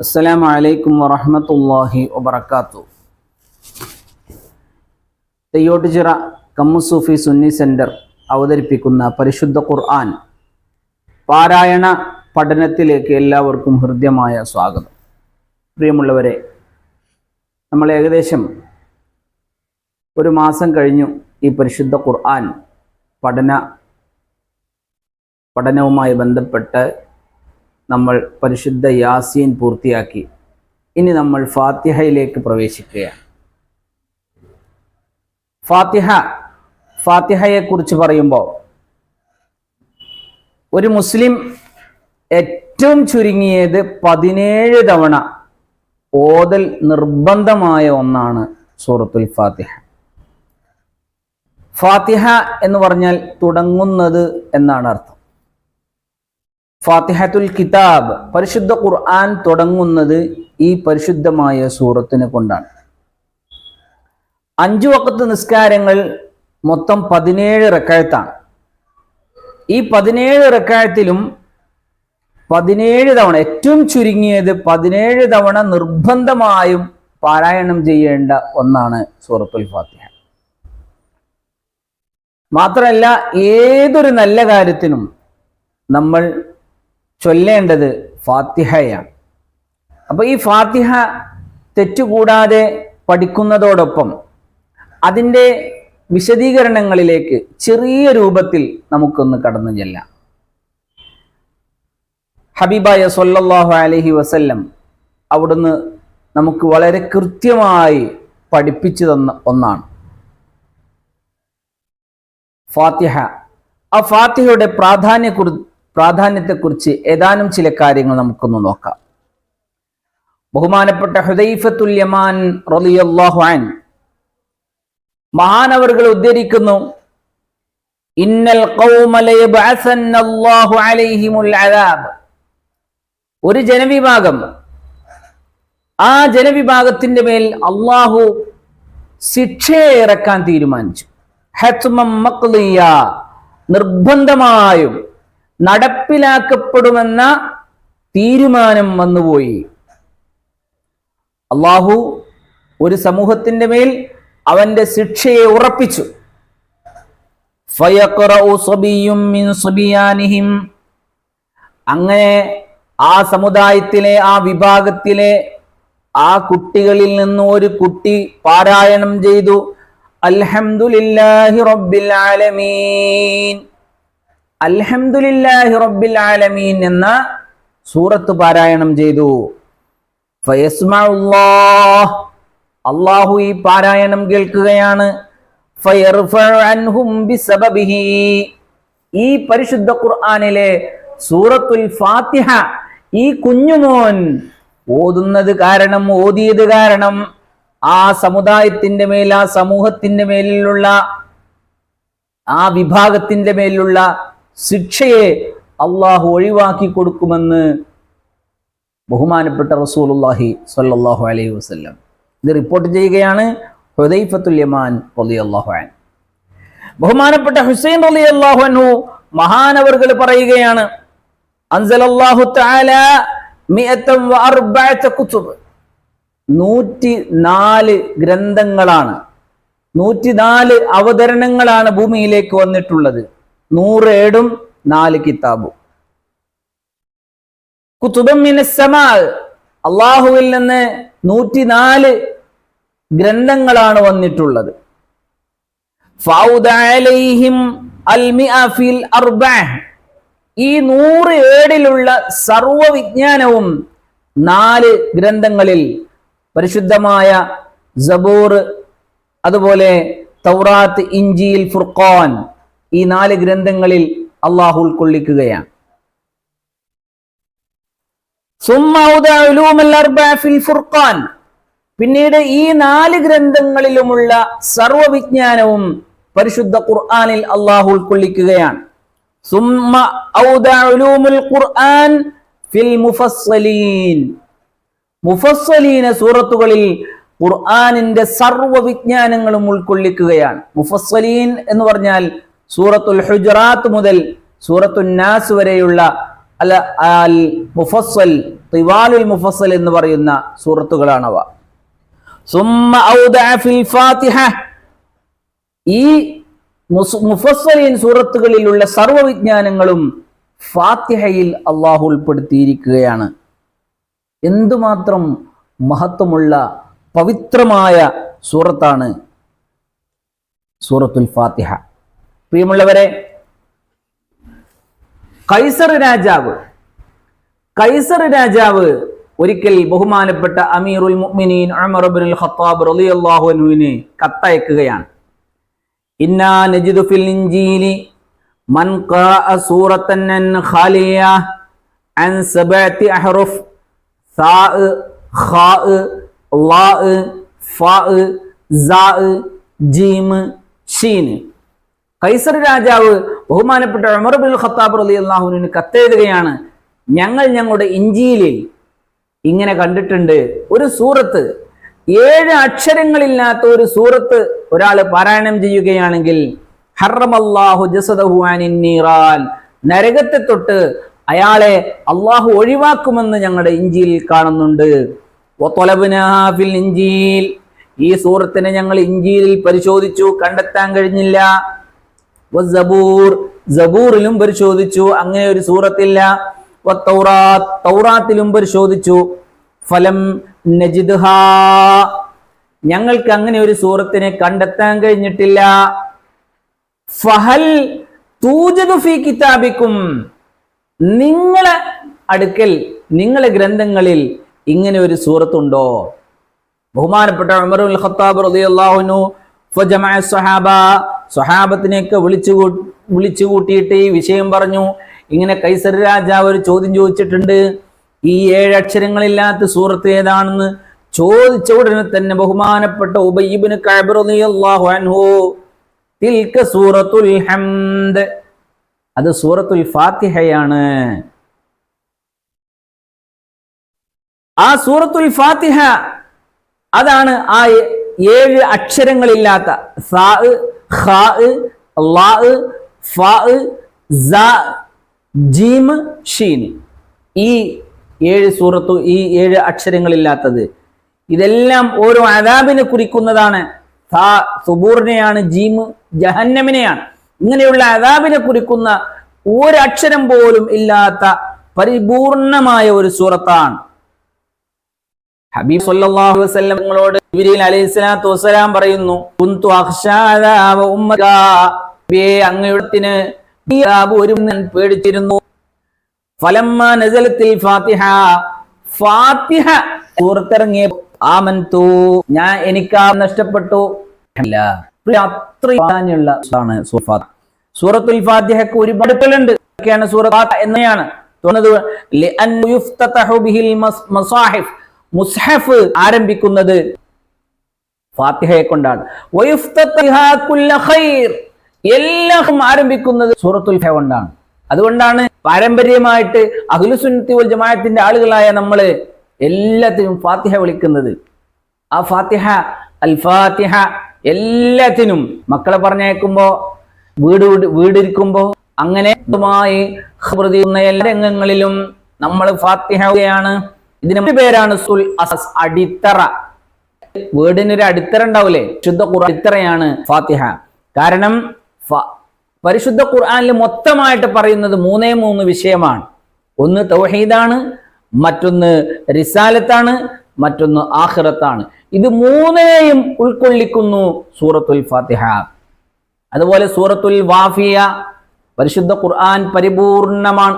അസ്സലാമു അലൈക്കും വറഹമത്തല്ലാഹി വബർക്കാത്തു തെയ്യോട്ടുചിറ കമ്മുസൂഫി സുന്നി സെന്റർ അവതരിപ്പിക്കുന്ന പരിശുദ്ധ ഖുർആൻ പാരായണ പഠനത്തിലേക്ക് എല്ലാവർക്കും ഹൃദ്യമായ സ്വാഗതം. പ്രിയമുള്ളവരെ നമ്മൾ ഏകദേശം ഒരു മാസം കഴിഞ്ഞു ഈ പരിശുദ്ധ ഖുർആൻ പഠന പഠനവുമായി ബന്ധപ്പെട്ട് നമ്മൾ പരിശുദ്ധ യാസീൻ പൂർത്തിയാക്കി. ഇനി നമ്മൾ ഫാത്തിഹയിലേക്ക് പ്രവേശിക്കുകയാണ്. ഫാത്തിഹ ഫാത്തിഹയെക്കുറിച്ച് പറയുമ്പോൾ ഒരു മുസ്ലിം ഏറ്റവും ചുരുങ്ങിയത് പതിനേഴ് തവണ ഓതൽ നിർബന്ധമായ ഒന്നാണ് സൂറത്തുൽ ഫാത്തിഹ. ഫാത്തിഹ എന്ന് പറഞ്ഞാൽ തുടങ്ങുന്നത് എന്നാണ് അർത്ഥം. ഫാത്തിഹത്തുൽ കിതാബ് പരിശുദ്ധ ഖുർആൻ തുടങ്ങുന്നത് ഈ പരിശുദ്ധമായ സൂറത്തിനെ കൊണ്ടാണ്. അഞ്ചു വക്കത്ത് നിസ്കാരങ്ങൾ മൊത്തം പതിനേഴ് റക്കായത്താണ്. ഈ പതിനേഴ് റക്കായത്തിലും പതിനേഴ് തവണ ഏറ്റവും ചുരുങ്ങിയത് പതിനേഴ് തവണ നിർബന്ധമായും പാരായണം ചെയ്യേണ്ട ഒന്നാണ് സൂറത്തുൽ ഫാത്തിഹ. മാത്രമല്ല ഏതൊരു നല്ല കാര്യത്തിനും നമ്മൾ ചൊല്ലേണ്ടത് ഫാത്തിഹയാണ്. അപ്പോൾ ഈ ഫാത്തിഹ തെറ്റുകൂടാതെ പഠിക്കുന്നതോടൊപ്പം അതിന്റെ വിശദീകരണങ്ങളിലേക്ക് ചെറിയ രൂപത്തിൽ നമുക്കൊന്ന് കടന്നു ചെല്ലാം. ഹബീബായ സൊല്ലാഹു അലഹി വസല്ലം അവിടുന്ന് നമുക്ക് വളരെ കൃത്യമായി പഠിപ്പിച്ചു തന്ന ഒന്നാണ്. ഫാത്തിഹ. ആ ഫാത്തിഹയുടെ പ്രാധാന്യ പ്രാധാന്യത്തെക്കുറിച്ച് ഏതാനും ചില കാര്യങ്ങൾ നമുക്കൊന്ന് നോക്കാം. ബഹുമാനപ്പെട്ട ഹുദൈഫത്തുൽ യമാൻ മഹാനവറുകൾ ഉദ്ധരിക്കുന്നു ഇന്നൽ ഒരു ജനവിഭാഗം ആ ജനവിഭാഗത്തിന്റെ മേൽ അള്ളാഹു ശിക്ഷയെ ഇറക്കാൻ തീരുമാനിച്ചു. നിർബന്ധമായും നടപ്പിലാക്കപ്പെടുമെന്ന തീരുമാനം വന്നുപോയി. അള്ളാഹു ഒരു സമൂഹത്തിന്റെ മേൽ അവന്റെ ശിക്ഷയെ ഉറപ്പിച്ചു. അങ്ങനെ ആ സമുദായത്തിലെ ആ വിഭാഗത്തിലെ ആ കുട്ടികളിൽ നിന്ന് ഒരു കുട്ടി പാരായണം ചെയ്തു. അൽഹംദുലില്ലാഹി റബ്ബിൽ ആലമീൻ. അൽഹംദുലില്ലാഹി റബ്ബിൽ ആലമീൻ എന്ന സൂറത്ത് പാരായണം ചെയ്തു. അള്ളാഹു ഈ പാരായണം കേൾക്കുകയാണ്. ഈ പരിശുദ്ധ ഖുർആാനിലെ സൂറത്തുൽ ഫാത്തിഹ ഈ കുഞ്ഞുമോൻ ഓതുന്നത് കാരണം ഓതിയത് കാരണം ആ സമുദായത്തിന്റെ മേൽ ആ സമൂഹത്തിന്റെ മേലിലുള്ള ആ വിഭാഗത്തിന്റെ മേലുള്ള ശിക്ഷയെ അള്ളാഹു ഒഴിവാക്കി കൊടുക്കുമെന്ന് ബഹുമാനപ്പെട്ട റസൂലുല്ലാഹി സല്ലാഹു അലൈഹി വസല്ലം. ഇത് റിപ്പോർട്ട് ചെയ്യുകയാണ് ഹുദൈഫത്തുൽ യമാൻ അൻ ബഹുമാനപ്പെട്ട ഹുസൈൻ റളിയല്ലാഹു അൻഹു മഹാനവർകൾ പറയുകയാണ് അൻസലല്ലാഹു തആല മിഅത്തം നൂറ്റി നാല് അവതരണങ്ങളാണ് ഭൂമിയിലേക്ക് വന്നിട്ടുള്ളത്. നൂറ് ഏടും നാല് കിതാബും. കുത്തുബം അള്ളാഹുവിൽ നിന്ന് നൂറ്റിനാല് ഗ്രന്ഥങ്ങളാണ് വന്നിട്ടുള്ളത്. ഈ നൂറ് ഏടിലുള്ള സർവവിജ്ഞാനവും നാല് ഗ്രന്ഥങ്ങളിൽ പരിശുദ്ധമായ സബൂർ അതുപോലെ തൗറാത്ത് ഇഞ്ചിയിൽ ഫുർഖാൻ ഈ നാല് ഗ്രന്ഥങ്ങളിൽ അള്ളാഹു ഉൾക്കൊള്ളിക്കുകയാണ്. പിന്നീട് ഈ നാല് ഗ്രന്ഥങ്ങളിലുമുള്ള സർവവിജ്ഞാനവും പരിശുദ്ധ ഖുർആാനിൽ അള്ളാഹു ഉൾക്കൊള്ളിക്കുകയാണ്. മുഫസ്സലീൻ. സൂറത്തുകളിൽ ഖുർആാനിന്റെ സർവ വിജ്ഞാനങ്ങളും ഉൾക്കൊള്ളിക്കുകയാണ്. മുഫസ്സലീൻ എന്ന് പറഞ്ഞാൽ സൂറത്തുൽ ഹുജറാത്ത് മുതൽ സൂറത്തുൽ നാസ് വരെയുള്ള അല്ല അൽ മുഫസ്സൽ തിവാലുൽ മുഫസ്സൽ എന്ന് പറയുന്ന സൂറത്തുകളാണവ. ഈ മുഫസ്സലീൻ സൂറത്തുകളിലുള്ള സർവവിജ്ഞാനങ്ങളും ഫാത്തിഹയിൽ അള്ളാഹു ഉൾപ്പെടുത്തിയിരിക്കുകയാണ്. എന്തുമാത്രം മഹത്വമുള്ള പവിത്രമായ സൂറത്താണ് സൂറത്തുൽ ഫാത്തിഹ. പ്രിയമുള്ളവരെ കൈസർ രാജാവ് കൈസർ രാജാവ് ഒരിക്കൽ ബഹുമാനപ്പെട്ട അമീറുൽ മുഅ്മിനീൻ ഉമർ ഇബ്നുൽ ഖത്താബ് റളിയല്ലാഹു അൻഹുവിനെ കത്തയക്കുകയാണ്. ഇന്നാ നജിദു ഫിൽ ഇൻജീലി മൻ ഖാഅ സൂറത്തൻ ഖാലിയ അൻ സബഅത്തി അഹ്റുഫ് സാ ഖാ ലാഅ ഫാ സാഅ ജീം ഷീൻ കൈസർ രാജാവ് ബഹുമാനപ്പെട്ട ഉമർ ബിൻ ഖത്താബ് അലി അള്ളാഹുവിന് കത്തെഴുതുകയാണ് ഞങ്ങൾ ഞങ്ങളുടെ ഇഞ്ചിയിലിൽ ഇങ്ങനെ കണ്ടിട്ടുണ്ട് ഒരു സൂറത്ത് ഏഴ് അക്ഷരങ്ങളില്ലാത്ത ഒരു സൂറത്ത് ഒരാൾ പാരായണം ചെയ്യുകയാണെങ്കിൽ നരകത്തെ തൊട്ട് അയാളെ അള്ളാഹു ഒഴിവാക്കുമെന്ന് ഞങ്ങളുടെ ഇഞ്ചിയിൽ കാണുന്നുണ്ട്. ഈ സൂറത്തിനെ ഞങ്ങൾ ഇഞ്ചിയിൽ പരിശോധിച്ചു കണ്ടെത്താൻ കഴിഞ്ഞില്ല. സബൂറിലും പരിശോധിച്ചു. അങ്ങനെ ഒരു സൂറത്തില്ല. തൗറാത്തിലും പരിശോധിച്ചു. ഫലം നജിദ്ഹാ. ഞങ്ങൾക്ക് അങ്ങനെ ഒരു സൂറത്തിനെ കണ്ടെത്താൻ കഴിഞ്ഞിട്ടില്ല. ഫഹൽ ഫീ കിതാബിക്കും. നിങ്ങളെ അടുക്കൽ നിങ്ങളെ ഗ്രന്ഥങ്ങളിൽ ഇങ്ങനെ ഒരു സൂറത്തുണ്ടോ? ബഹുമാനപ്പെട്ട ഉമറുൽ ഖത്താബ് റളിയല്ലാഹു അൻഹു. സ്വഹാബത്തിനെയൊക്കെ വിളിച്ചു വിളിച്ചു കൂട്ടിയിട്ട് ഈ വിഷയം പറഞ്ഞു. ഇങ്ങനെ കൈസർ രാജാവ് ഒരു ചോദ്യം ചോദിച്ചിട്ടുണ്ട്. ഈ ഏഴ് സൂറത്ത് ഏതാണെന്ന് ചോദിച്ച ഉടനെ തന്നെ ബഹുമാനപ്പെട്ട ഉബൈബിന് അൻഹു സൂറത്തുൽ ഹംദ്. അത് സൂറത്തുൽ ഫാത്തിഹയാണ്. ആ സൂറത്തുൽ ഫാത്തിഹ അതാണ് ആ ഏഴ് അക്ഷരങ്ങളില്ലാത്ത ഖാ ലാ ഫാ സ ജീം ഷീൻ. ഈ ഏഴ് സൂറത്തു ഈ ഏഴ് അക്ഷരങ്ങളില്ലാത്തത്. ഇതെല്ലാം ഓരോ അതാബിനെ കുറിക്കുന്നതാണ്. സാ സുബൂറിനെയാണ് ജീം ജഹന്നമിനെയാണ്. ഇങ്ങനെയുള്ള അതാബിനെ കുറിക്കുന്ന ഒരക്ഷരം പോലും ഇല്ലാത്ത പരിപൂർണമായ ഒരു സൂറത്താണ്. ഹബീബ് സല്ലല്ലാഹു വസല്ലം നിങ്ങളോട് ജിബ്രീൽ അലൈഹി സ്വലാത്തു വസ്സലാം പറയുന്നു കുന്തു അദാബ് ഒരു പേടിച്ചിരുന്നു. ഫലമ്മ നസലത്തിൽ ഫാത്തിഹ. ഫാത്തിഹ പുറത്തിറങ്ങിയ ആമൻതു ഞാൻ എനിക്ക് ആ നഷ്ടപ്പെട്ടു. അല്ല പ്രിയ, അത്രയും പ്രാധാന്യമുള്ള ആണ് സൂറ ഫാത്തിഹ. സൂറത്തുൽ ഫാത്തിഹക്ക് ഒരുപാട് പേരുണ്ട് ഒക്കെയാണ് സൂറത്ത് എന്നതാണ് തോന്നുന്നത്. മസാഹിഫ് ആരംഭിക്കുന്നത് ഫാത്തിഹയെ കൊണ്ടാണ്. എല്ലാം ആരംഭിക്കുന്നത് സൂറത്തുൽ കൊണ്ടാണ്. അതുകൊണ്ടാണ് പാരമ്പര്യമായിട്ട് അഖിലുസുന്നത്തി വൽ ജമാഅത്തിന്റെ ആളുകളായ നമ്മൾ എല്ലാത്തിനും ഫാത്തിഹ വിളിക്കുന്നത്. ആ ഫാത്തിഹ അൽ ഫാത്തിഹ എല്ലാത്തിനും മക്കളെ പറഞ്ഞേക്കുമ്പോ വീട് വിട്- വീടിരിക്കുമ്പോ അങ്ങനെ രംഗങ്ങളിലും നമ്മൾ ഫാത്തിഹയാണ് ഇതിന് പേരാണ് സുൽ അസസ് അടിത്തറ. വീടിനൊരു അടിത്തറ ഉണ്ടാവില്ലേ ശുദ്ധ ഖുർആൻ അടിത്തറയാണ് ഫാത്തിഹ. കാരണം പരിശുദ്ധ ഖുർആനിൽ മൊത്തമായിട്ട് പറയുന്നത് മൂന്നേ മൂന്ന് വിഷയമാണ്. ഒന്ന് തൗഹീദാണ് മറ്റൊന്ന് റിസാലത്താണ് മറ്റൊന്ന് ആഹ്റത്താണ് ഇത് മൂന്നേയും ഉൾക്കൊള്ളിക്കുന്നു സൂറത്തുൽ ഫാത്തിഹ. അതുപോലെ സൂറത്തുൽ വാഫിയ പരിശുദ്ധ ഖുർആൻ പരിപൂർണമാണ്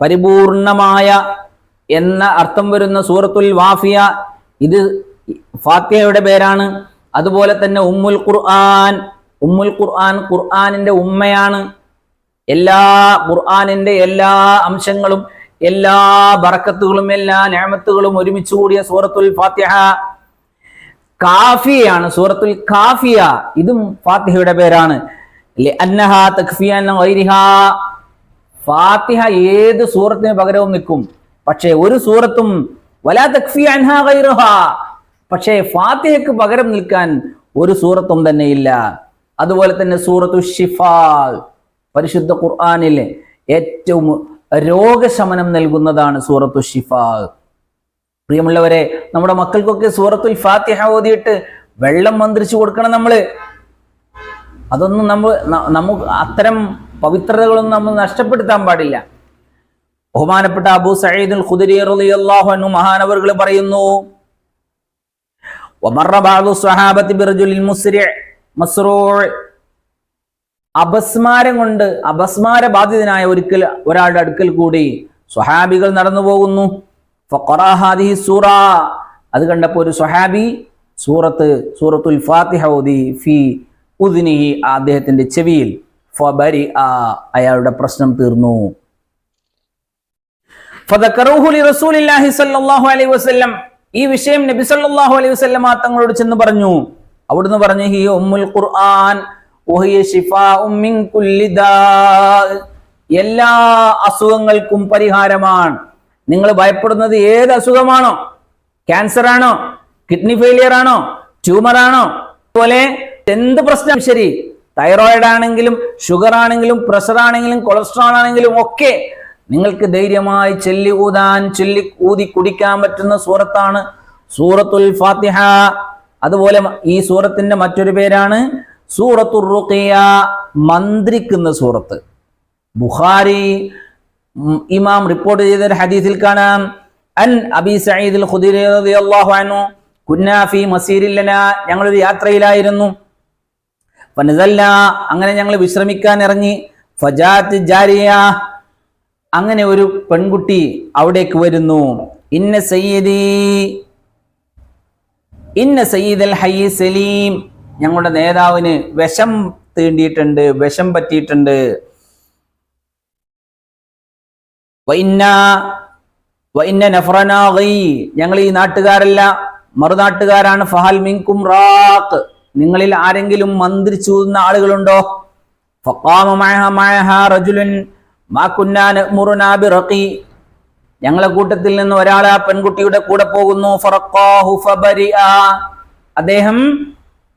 പരിപൂർണമായ എന്ന അർത്ഥം വരുന്ന സൂറത്തുൽ വാഫിയ ഇത് ഫാത്തിയയുടെ പേരാണ്. അതുപോലെ തന്നെ ഉമ്മുൽ ഖുർആൻ ഉമ്മുൽ ഖുർആൻ ഖുർആനിന്റെ ഉമ്മയാണ്. എല്ലാ ഖുർആനിന്റെ എല്ലാ അംശങ്ങളും എല്ലാ ബറക്കത്തുകളും എല്ലാ ഞാമത്തുകളും ഒരുമിച്ച് കൂടിയ സൂറത്തുൽ ഫാത്തിഹ. കാഫിയാണ് സൂറത്തുൽ കാഫിയ ഇതും ഫാത്തിഹയുടെ പേരാണ്. ഫാത്തിഹ ഏത് സൂറത്തിന് പകരവും നിൽക്കും. പക്ഷേ ഒരു സൂറത്തും വലാ അൻഹാ. പക്ഷേ ഫാത്തിഹയ്ക്ക് പകരം നിൽക്കാൻ ഒരു സൂറത്തും തന്നെ ഇല്ല. അതുപോലെ തന്നെ സൂറത്തു ഷിഫാ പരിശുദ്ധ ഖുർആാനിൽ ഏറ്റവും രോഗശമനം നൽകുന്നതാണ് സൂറത്തു ഷിഫാ പ്രിയമുള്ളവരെ നമ്മുടെ മക്കൾക്കൊക്കെ സൂറത്തുൽ ഫാത്തിഹ ഓതിയിട്ട് വെള്ളം മന്ത്രിച്ചു കൊടുക്കണം നമ്മൾ അതൊന്നും നമ്മൾ നമുക്ക് അത്തരം പവിത്രതകളൊന്നും നമ്മൾ നഷ്ടപ്പെടുത്താൻ പാടില്ല. ബഹുമാനപ്പെട്ട അബു സയ്യിദുൽ ഖുദരി റളിയല്ലാഹു അൻഹു മഹാനവർകൾ പറയുന്നു വമറ ബഅദു സ്വഹാബത്തി ബിർജുലിൽ മുസ്രി മസ്റൂർ അപസ്മാരം കൊണ്ട് അപസ്മാര ബാധിതനായ ഒരിക്കൽ ഒരാളുടെ അടുക്കൽ കൂടി സ്വഹാബികൾ നടന്നു പോകുന്നു. ഹാദിഹി സൂറ. അത് കണ്ടപ്പോൾ ഒരു സ്വഹാബി സൂറത്ത് സൂറത്തുൽ ഫാത്തിഹ ഓതി ഫി ഉദിനി അദ്ദേഹത്തിന്റെ ചെവിയിൽ ഫബരി അയാളുടെ പ്രശ്നം തീർന്നു. ഈ വിഷയം നബി സല്ലല്ലാഹു അലൈഹി വസല്ലം തങ്ങളോട് ചെന്ന് പറഞ്ഞു. അവിടുന്ന് പറഞ്ഞു ഹി ഉമ്മുൽ ഖുർആൻ എല്ലാ അസുഖങ്ങൾക്കും പരിഹാരമാണ്. നിങ്ങൾ ഭയപ്പെടുന്നത് ഏത് അസുഖമാണോ? ക്യാൻസർ ആണോ കിഡ്നി ഫെയിലിയർ ആണോ ട്യൂമർ ആണോ അതുപോലെ എന്ത് പ്രശ്നം? ശരി തൈറോയിഡ് ആണെങ്കിലും ഷുഗർ ആണെങ്കിലും പ്രഷർ ആണെങ്കിലും കൊളസ്ട്രോൾ ആണെങ്കിലും ഒക്കെ നിങ്ങൾക്ക് ധൈര്യമായി ചൊല്ലി ഊതാൻ ചൊല്ലി ഊതി കുടിക്കാൻ പറ്റുന്ന സൂറത്താണ് സൂറത്തുൽ ഫാത്തിഹ. അതുപോലെ ഈ സൂറത്തിന്റെ മറ്റൊരു പേരാണ് സൂറത്തുർ റുഖിയ മന്ത്രിക്കുന്ന സൂറത്ത്. ബുഖാരി ഇമാം റിപ്പോർട്ട് ചെയ്ത ഹദീസിൽ കാണാം. അൻ അബി സഈദുൽ ഖുദരി റളിയല്ലാഹു അൻഹു കുന്നാ ഫീ മസീരിൽ ലനാ ഞങ്ങൾ ഒരു യാത്രയിലായിരുന്നു. ഫനസല്ല അങ്ങനെ ഞങ്ങൾ വിശ്രമിക്കാൻ ഇറങ്ങി. ഫജാത്ത് ജാരിയ അങ്ങനെ ഒരു പെൺകുട്ടി അവിടേക്ക് വരുന്നു. ഇന്ന സയ്യദി ഇന്ന സയ്യിദ് അൽ ഹയ്യ സലീം. ഞങ്ങളുടെ നേതാവിന് വിഷം തീണ്ടിയിട്ടുണ്ട് വിഷം പറ്റിയിട്ടുണ്ട്. വൈന്ന വൈന്ന നഫ്രനാഗി ഞങ്ങൾ ഈ നാട്ടുകാരല്ല മറുനാട്ടുകാരാണ്. ഫഹൽ മിങ്കും റാഖ്. നിങ്ങളിൽ ആരെങ്കിലും മന്ത്രിച്ചൂന്ന ആളുകളുണ്ടോ? ഫഖാമ മഅഹ മഅഹ റജുലുൻ. ഞങ്ങളെ കൂട്ടത്തിൽ നിന്ന് ഒരാൾ ആ പെൺകുട്ടിയുടെ കൂടെ പോകുന്നു. അദ്ദേഹം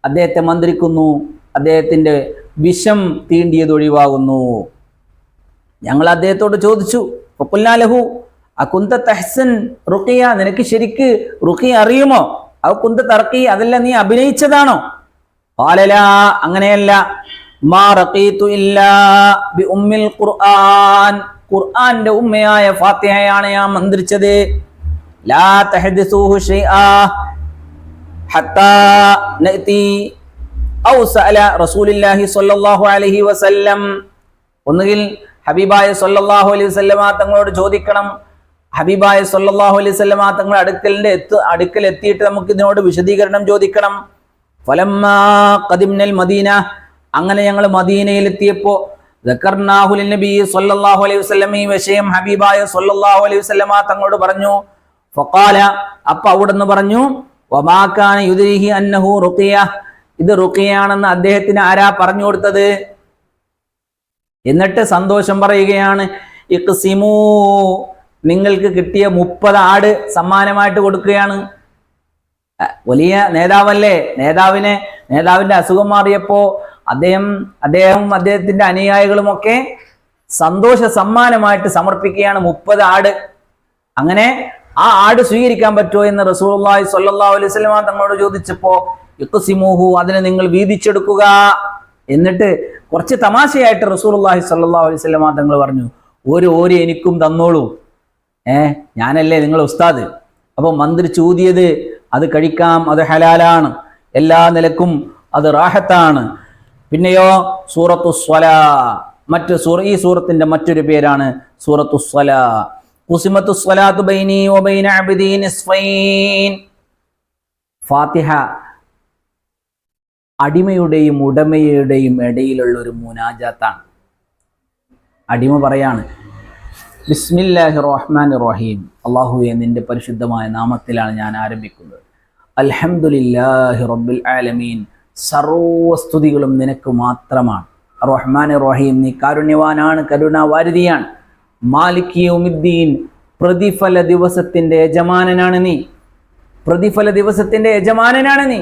അദ്ദേഹത്തെ മന്ത്രിക്കുന്നു. അദ്ദേഹത്തിന്റെ വിഷം തീണ്ടിയത് ഒഴിവാകുന്നു. ഞങ്ങൾ അദ്ദേഹത്തോട് ചോദിച്ചു ഫഖുൽനാ അകുന്ത തഹ്സൻ റുഖിയ? നിനക്ക് ശരിക്ക് റുഖിയ അറിയുമോ? അവ കുന്ത തർക്കി അതല്ല നീ അഭിനയിച്ചതാണോ? പാലല അങ്ങനെയല്ല. ഖുർആൻ. ഖുർആന്റെ ഉമ്മയായ ഫാത്തിഹയാണ് ഞാൻ മന്ത്രിച്ചത്. ലാ തഹദിസൂഹു നഅതി ഔ സഅല റസൂലുള്ളാഹി സ്വല്ലല്ലാഹു അലൈഹി വസല്ലം. ഒന്നുകിൽ ഹബീബായ സല്ലല്ലാഹു അലൈഹി വസല്ലമ തങ്ങളോട് ചോദിക്കണം. ഹബീബായ സല്ലല്ലാഹു അലൈഹി വസല്ലമ തങ്ങൾ അടുക്കലിന്റെ എത്തു അടുക്കൽ എത്തിയിട്ട് നമുക്ക് ഇതിനോട് വിശദീകരണം ചോദിക്കണം. ഫലമ്മ ഖദിംനൽ മദീന അങ്ങനെ ഞങ്ങൾ മദീനയിലെത്തിയപ്പോ നബി സല്ലല്ലാഹു അലൈഹി വസല്ലം ഈ വിഷയം ഹബീബായ സല്ലല്ലാഹു അലൈഹി വസല്ലമ തങ്ങളോട് പറഞ്ഞു. ഫഖാല അപ്പൊ അവിടുന്ന് പറഞ്ഞു അന്നഹു റുഖിയ. ഇത് റുഖിയാണെന്ന് അദ്ദേഹത്തിന് ആരാ പറഞ്ഞു കൊടുത്തത്? എന്നിട്ട് സന്തോഷം പറയുകയാണ് ഇഖ്സിമൂ നിങ്ങൾക്ക് കിട്ടിയ മുപ്പത് ആട് സമ്മാനമായിട്ട് കൊടുക്കുകയാണ്. വലിയ നേതാവല്ലേ? നേതാവിനെ നേതാവിന്റെ അസുഖം മാറിയപ്പോ അദ്ദേഹം അദ്ദേഹവും അദ്ദേഹത്തിന്റെ അനുയായികളും ഒക്കെ സന്തോഷ സമ്മാനമായിട്ട് സമർപ്പിക്കുകയാണ് മുപ്പത് ആട്. അങ്ങനെ ആ ആട് സ്വീകരിക്കാൻ പറ്റുമോ എന്ന് റസൂലുള്ളാഹി സ്വല്ലല്ലാഹു അലൈഹി വസല്ലമ തങ്ങളോട് ചോദിച്ചപ്പോ ഇഖ്സിമൂഹു അതിനെ നിങ്ങൾ വീതിച്ചെടുക്കുക. എന്നിട്ട് കുറച്ച് തമാശയായിട്ട് റസൂലുള്ളാഹി സ്വല്ലല്ലാഹു അലൈഹി വസല്ലമ തങ്ങൾ പറഞ്ഞു ഒരു ഓരോ എനിക്കും തന്നോളൂ. ഏ ഞാനല്ലേ നിങ്ങൾ ഉസ്താദ്. അപ്പൊ മന്ത്രി ചൂതിയത് അത് കഴിക്കാം അത് ഹലാലാണ്. എല്ലാ നിലക്കും അത് റാഹത്താണ്. പിന്നെയോ സൂറത്തു സ്വല മറ്റ് സൂറ ഈ സൂറത്തിന്റെ മറ്റൊരു പേരാണ് സൂറത്തു സ്വല കുസിമത്തു സ്വലാത്തു ബൈനി ഫാത്തിഹ അടിമയുടെയും ഉടമയുടെയും ഇടയിലുള്ള ഒരു മുനാജാത്താണ്. അടിമ പറയാണ് ബിസ്മില്ലാഹി റഹ്മാൻ റഹീം. അള്ളാഹു നിന്റെ പരിശുദ്ധമായ നാമത്തിലാണ് ഞാൻ ആരംഭിക്കുന്നത്. അൽഹംദുലില്ലാഹി റബ്ബിൽ ആലമീൻ. സർവസ്തുതികളും നിനക്ക് മാത്രമാണ്. റഹ്മാൻ റഹീം നീ കാരുണ്യവാനാണ് കരുണാവാരിതിയാണ് മാലിക്കിയുമിദ്ദീൻ പ്രതിഫല ദിവസത്തിന്റെ യജമാനനാണ് നീ. പ്രതിഫല ദിവസത്തിന്റെ യജമാനനാണ് നീ.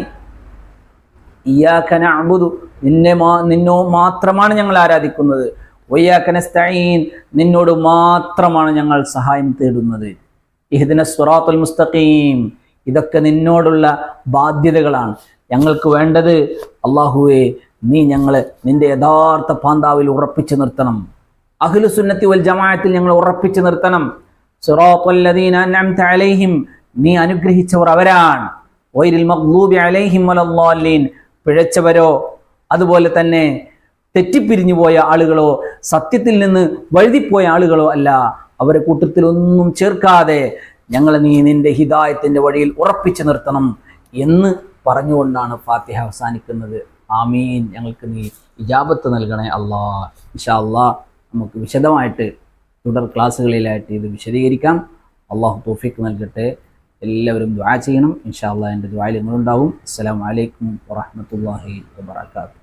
നഅ്ബുദു നിന്നെ മാ നിന്നോ മാത്രമാണ് ഞങ്ങൾ ആരാധിക്കുന്നത്. വയ്യാക നസ്തഈൻ നിന്നോട് മാത്രമാണ് ഞങ്ങൾ സഹായം തേടുന്നത്. ഇഹ്ദിന സുറാത്തുൽ മുസ്തഖീം ഇതൊക്കെ നിന്നോടുള്ള ബാധ്യതകളാണ്. ഞങ്ങൾക്ക് വേണ്ടത് അള്ളാഹുവെ നീ ഞങ്ങളെ നിന്റെ യഥാർത്ഥ പാന്താവിൽ ഉറപ്പിച്ചു നിർത്തണം. അഹ്ലു സുന്നത്തി വൽ ജമാഅത്തിൽ ഞങ്ങൾ ഉറപ്പിച്ചു നിർത്തണം. അലൈഹിം നീ അനുഗ്രഹിച്ചവർ അവരാണ്. വൈരിൽ മഗ്ളൂബി അലൈഹിം വലല്ലാലീൻ പിഴച്ചവരോ അതുപോലെ തന്നെ തെറ്റിപ്പിരിഞ്ഞു പോയ ആളുകളോ സത്യത്തിൽ നിന്ന് വഴുതിപ്പോയ ആളുകളോ അല്ല. അവരെ കൂട്ടത്തിൽ ഒന്നും ചേർക്കാതെ ഞങ്ങളെ നീ നിന്റെ ഹിദായത്തിന്റെ വഴിയിൽ ഉറപ്പിച്ചു നിർത്തണം എന്ന് പറഞ്ഞുകൊണ്ടാണ് ഫാത്തിഹ അവസാനിക്കുന്നത്. ആമീൻ. ഞങ്ങൾക്ക് നീ ഇജാബത്ത് നൽകണേ അള്ളാ. ഇഷാ അള്ളാ നമുക്ക് വിശദമായിട്ട് തുടർ ക്ലാസ്സുകളിലായിട്ട് ഇത് വിശദീകരിക്കാം. അള്ളാഹു തോഫിക്ക് നൽകട്ടെ. എല്ലാവരും ദ്വാ ചെയ്യണം. ഇൻഷാ അള്ളാഹ് എന്റെ ദ്വായിൽ നിങ്ങളുണ്ടാവും. അസ്സലാമു അലൈക്കും വറഹ്മത്തുള്ളാഹി വബറകാതുഹു.